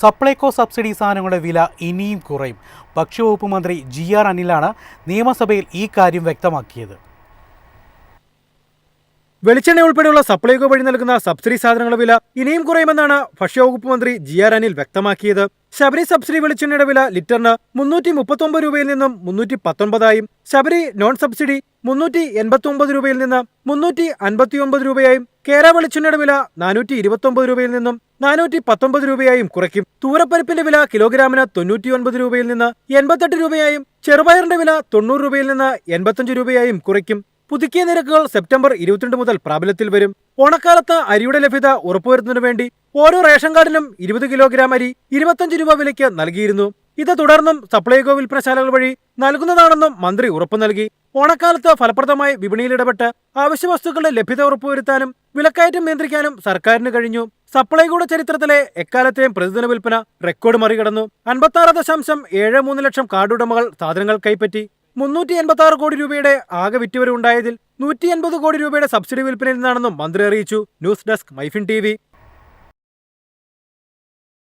Supplyco subsidy സാധനങ്ങളുടെ വില ഇനിയും കുറയും. ഭക്ഷ്യവകുപ്പ് മന്ത്രി ജി ആർ അനിലാണ് നിയമസഭയിൽ ഈ കാര്യം വ്യക്തമാക്കിയത്. വെളിച്ചെണ്ണ ഉൾപ്പെടെയുള്ള സപ്ലൈകോ വഴി നൽകുന്ന സബ്സിഡി സാധനങ്ങളുടെ വില ഇനിയും കുറയുമെന്നാണ് ഭക്ഷ്യവകുപ്പ് മന്ത്രി ജി ആർ അനിൽ വ്യക്തമാക്കിയത്. ശബരി സബ്സിഡി വെളിച്ചെണ്ണയുടെ വില ലിറ്ററിന് മുന്നൂറ്റി മുപ്പത്തൊമ്പത് രൂപയിൽ നിന്നും മുന്നൂറ്റി പത്തൊൻപതായും ശബരി നോൺ സബ്സിഡി മുന്നൂറ്റി എൺപത്തി ഒമ്പത് രൂപയിൽ നിന്ന് മുന്നൂറ്റി അൻപത്തി ഒമ്പത് രൂപയായും കേര വെളിച്ചെണ്ണയുടെ വില നാനൂറ്റി ഇരുപത്തൊമ്പത് രൂപയിൽ നിന്നും നാനൂറ്റി പത്തൊമ്പത് രൂപയായും കുറയ്ക്കും. തൂരപ്പരിപ്പിന്റെ വില കിലോഗ്രാമിന് തൊണ്ണൂറ്റി ഒൻപത് രൂപയിൽ നിന്ന് എൺപത്തെട്ട് രൂപയായും ചെറുപയറിന്റെ വില തൊണ്ണൂറ് രൂപയിൽ നിന്ന് എൺപത്തഞ്ച് രൂപയായും കുറയ്ക്കും. പുതുക്കിയ നിരക്കുകൾ സെപ്റ്റംബർ ഇരുപത്തിരണ്ട് മുതൽ പ്രാബല്യത്തിൽ വരും. ഓണക്കാലത്ത് അരിയുടെ ലഭ്യത ഉറപ്പുവരുത്തുന്നതിനു വേണ്ടി ഓരോ റേഷൻ കാർഡിനും ഇരുപത് കിലോഗ്രാം അരി ഇരുപത്തഞ്ച് രൂപ വിലയ്ക്ക് നൽകിയിരുന്നു. ഇത് തുടർന്നും സപ്ലൈകോ വിൽപ്പനശാലകൾ വഴി നൽകുന്നതാണെന്നും മന്ത്രി ഉറപ്പു നൽകി. ഓണക്കാലത്ത് ഫലപ്രദമായി വിപണിയിൽ ഇടപെട്ട് അവശ്യ വസ്തുക്കളുടെ ലഭ്യത ഉറപ്പുവരുത്താനും വിലക്കയറ്റം നിയന്ത്രിക്കാനും സർക്കാരിന് കഴിഞ്ഞു. സപ്ലൈകോയുടെ ചരിത്രത്തിലെ എക്കാലത്തെയും പ്രതിദിന വിൽപ്പന റെക്കോർഡ് മറികടന്നു. അൻപത്തി ആറ് ദശാംശം ഏഴ് മൂന്ന് ലക്ഷം കാർഡുടമകൾ സാധനങ്ങൾ കൈപ്പറ്റി. മുന്നൂറ്റി എൺപത്തി ആറ് കോടി രൂപയുടെ ആകെ വിറ്റുവരവുണ്ടായതിൽ നൂറ്റി എൺപത് കോടി രൂപയുടെ സബ്സിഡി വിൽപ്പനയിൽ നിന്നാണെന്നും മന്ത്രി അറിയിച്ചു. News desk MyFin T